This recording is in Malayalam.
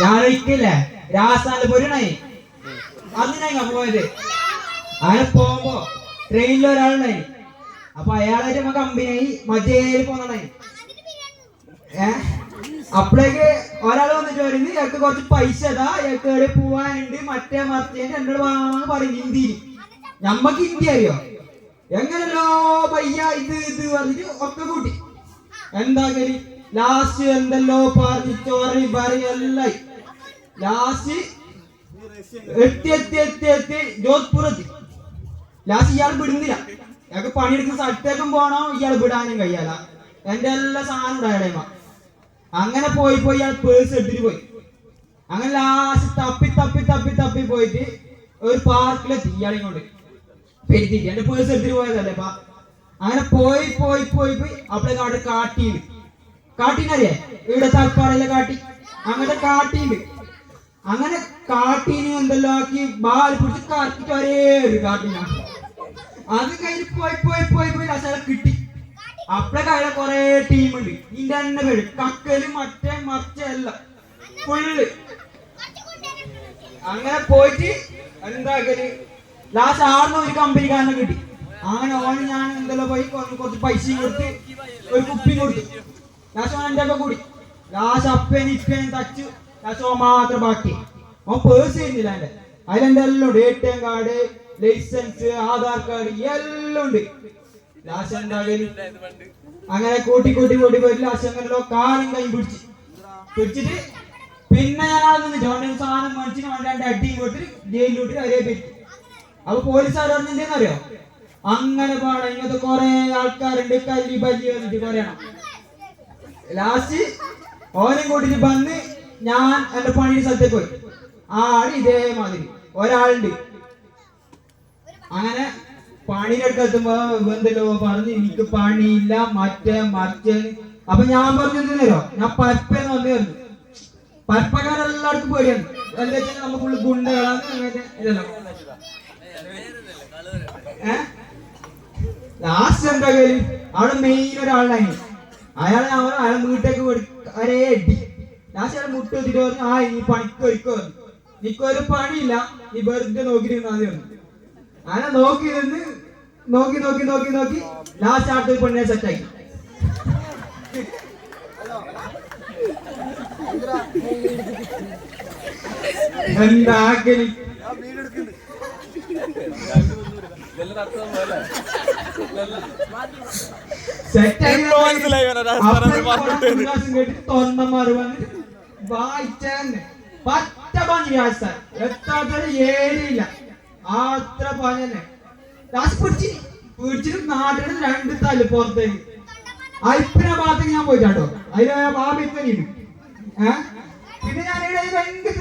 ഞാൻ രാജസ്ഥാനിൽ രാസാല അന്നിനാ പോയത്. അങ്ങനെ പോകുമ്പോ ട്രെയിനിൽ ഒരാളുണ്ടായി. അപ്പൊ അയാളായിട്ട് നമ്മ കമ്പനിയായി മറ്റേ പോന്നതായി. ഏ? അപ്പോഴേക്ക് ഒരാൾ വന്നിട്ട് പറയുന്നത് ഇയാൾക്ക് കുറച്ച് പൈസ ഇതാ. ഇയാൾക്ക് എവിടെ പോവാനുണ്ട്? മറ്റേ മറിച്ച്. എന്നോട് വാങ്ങാന്ന് പറയും ഹിന്ദിയിൽ നമ്മക്ക് ഹിന്ദി അറിയോ? എങ്ങനല്ലോ പയ്യ ഇത് ഇത് പറഞ്ഞിട്ട് ഒക്കെ കൂട്ടി. എന്താ കരി? ലാസ്റ്റ് എന്തല്ലോ പറഞ്ഞു ചോറി പറയല്ല? ലാസി എത്തി എത്തി എത്തി എത്തി ജോധ്പൂർ എത്തി ലാസ്റ്റ് ഇയാൾ വിടുന്നില്ല. ഞങ്ങൾക്ക് പണിയെടുക്കുന്ന സ്ഥലത്തേക്കും പോണോ ഇയാൾ വിടാനും കഴിയാല എന്റെ എല്ലാ സാധനം ഉണ്ടായ അങ്ങനെ പോയി പോയി ഇയാൾ പേഴ്സ് എടുത്തിട്ട് പോയി. അങ്ങനെ ലാസ്റ്റ് തപ്പി തപ്പി തപ്പി തപ്പി പോയിട്ട് ഒരു പാർക്കിലെത്തി ഇയാളെ കൊണ്ട് പെരുത്തിട്ട് എന്റെ പേഴ്സ് എടുത്തിട്ട് പോയതല്ലേ അങ്ങനെ പോയി പോയി പോയി പോയി അവിടെ കാട്ടിയിൽ. കാട്ടീനറിയേ ഇവിടെ തൽപ്പാറയിലെ കാട്ടി. അങ്ങനെ കാട്ടിന് അങ്ങനെ കാട്ടിന് എന്തെല്ലാം ആക്കി ബാൽ പിടിച്ച് കറക്കിട്ട് ഒരേ ഒരു കാട്ടിനാണ് അത് കഴിഞ്ഞ് പോയി പോയി പോയി പോയി ലാസ്റ്റ് കിട്ടി. അപ്പഴേ കയ്യിലെ കൊറേ ടീമുണ്ട്. ഇതിന്റെ തന്നെ പേര്. കക്കൽ മറ്റേ മറിച്ച എല്ലാം. ഫുള്ള് അങ്ങനെ പോയിട്ട് എന്താക്കൽ ലാസ്റ്റ് ആറിന് ഒരു കമ്പനിക്കാരനെ കിട്ടി. അങ്ങനെ ഓന് ഞാൻ എന്തെല്ലാം പോയി കുറച്ച് കുറച്ച് പൈസയും കൊടുത്ത് ഒരു കുപ്പി കൊടുത്തു. ഓൻ എന്റെ ഒക്കെ കൂടി. അപ്പേനും ഇപ്പേനും തച്ചു. ലാസ്റ്റ് മാത്രം ബാക്കി. അവൻ പേഴ്സ് ചെയ്യുന്നില്ല എന്റെ അതിലെന്റെ എല്ലാം ഉണ്ട് A T M card license Aadhaar card എല്ലാം ഉണ്ട്. ലാശ എന്താകൽ അങ്ങനെ കൂട്ടി കൂട്ടി കൂട്ടി പോയിട്ട് അങ്ങനെ കാലും കൈ പിടിച്ച്. പിടിച്ചിട്ട് പിന്നെ ഞാൻ ആ നിന്നിട്ട് അവന്റെ സാധനം മേടിച്ചിട്ട് രണ്ട് അടിയും ജയിലിൽ ജയിലിലോട്ട് അവരെ പറ്റി അപ്പൊ പോലീസുകാർ പറഞ്ഞെന്തേന്ന് അറിയോ അങ്ങനെ പാടാ ഇങ്ങനത്തെ കൊറേ ആൾക്കാരുണ്ട് കല്ലി ബല്ലി വന്നിട്ട് പറയണം. ലാസ്റ്റ് ഓനെ കൂട്ടിട്ട് വന്ന് ഞാൻ എന്റെ പണിയുടെ സ്ഥലത്തേക്ക് പോയി. ആൾ ഇതേമാതിരി. ഒരാളുണ്ട്. അങ്ങനെ പണിയിലൊക്കെ എത്തുമ്പോ എന്തല്ലോ പറഞ്ഞു എനിക്ക് പണിയില്ല മറ്റേ മറ്റേ അപ്പൊ ഞാൻ പറഞ്ഞു എന്തിനോ ഞാൻ പരപ്പെന്ന് വന്നു പറഞ്ഞു പരപ്പക്കാരെല്ലാവർക്കും പേടിയാണ്. എന്താ വെച്ചാൽ നമ്മൾ ഫുള്ള് ഗുണ്ടകളാണ് ലാസ്റ്റ് എന്താ കാര്യം അവിടെ മെയിൻ ഒരാളുണ്ടായി അയാളെ അവൻ അയാളെ വീട്ടേക്ക് അരേ അടി ലാസ്റ്റ് അയാൾ മുട്ട് വെച്ചിട്ട് പറഞ്ഞു ആ ഈ പണിക്ക് ഒരുക്കോ നിക്കൊരു പണിയില്ല. നീ വെറുതെ നോക്കിയിരുന്നാ മതി വന്നു. അങ്ങനെ നോക്കി നിന്ന് നോക്കി നോക്കി നോക്കി നോക്കി ലാസ്റ്റ് ഒരു പെണ്ണിനെ സെറ്റാക്കി എന്താക്കൽ തൊണ്ടന്മാര് വന്നിട്ട് വായിച്ചെന്നെ പറ്റ പഞ്ഞി രാജസ്ഥാൻ എത്താത്തൊരു ഏരിയില്ല. അത്ര പഞ്ഞന്നെ ലാസ്റ്റ് പിടിച്ച് പിടിച്ചിട്ട് നാട്ടിൽ രണ്ട് തല്ല് പുറത്തേക്ക്. അൽപ്പിന ഭാഗത്തേക്ക് ഞാൻ പോയിട്ടാട്ടോ. അതിൽ ബാബി ഇപ്പനിണ്ട് ഏഹ് പിന്നെ ഞാൻ ഇവിടെ ഭയങ്കര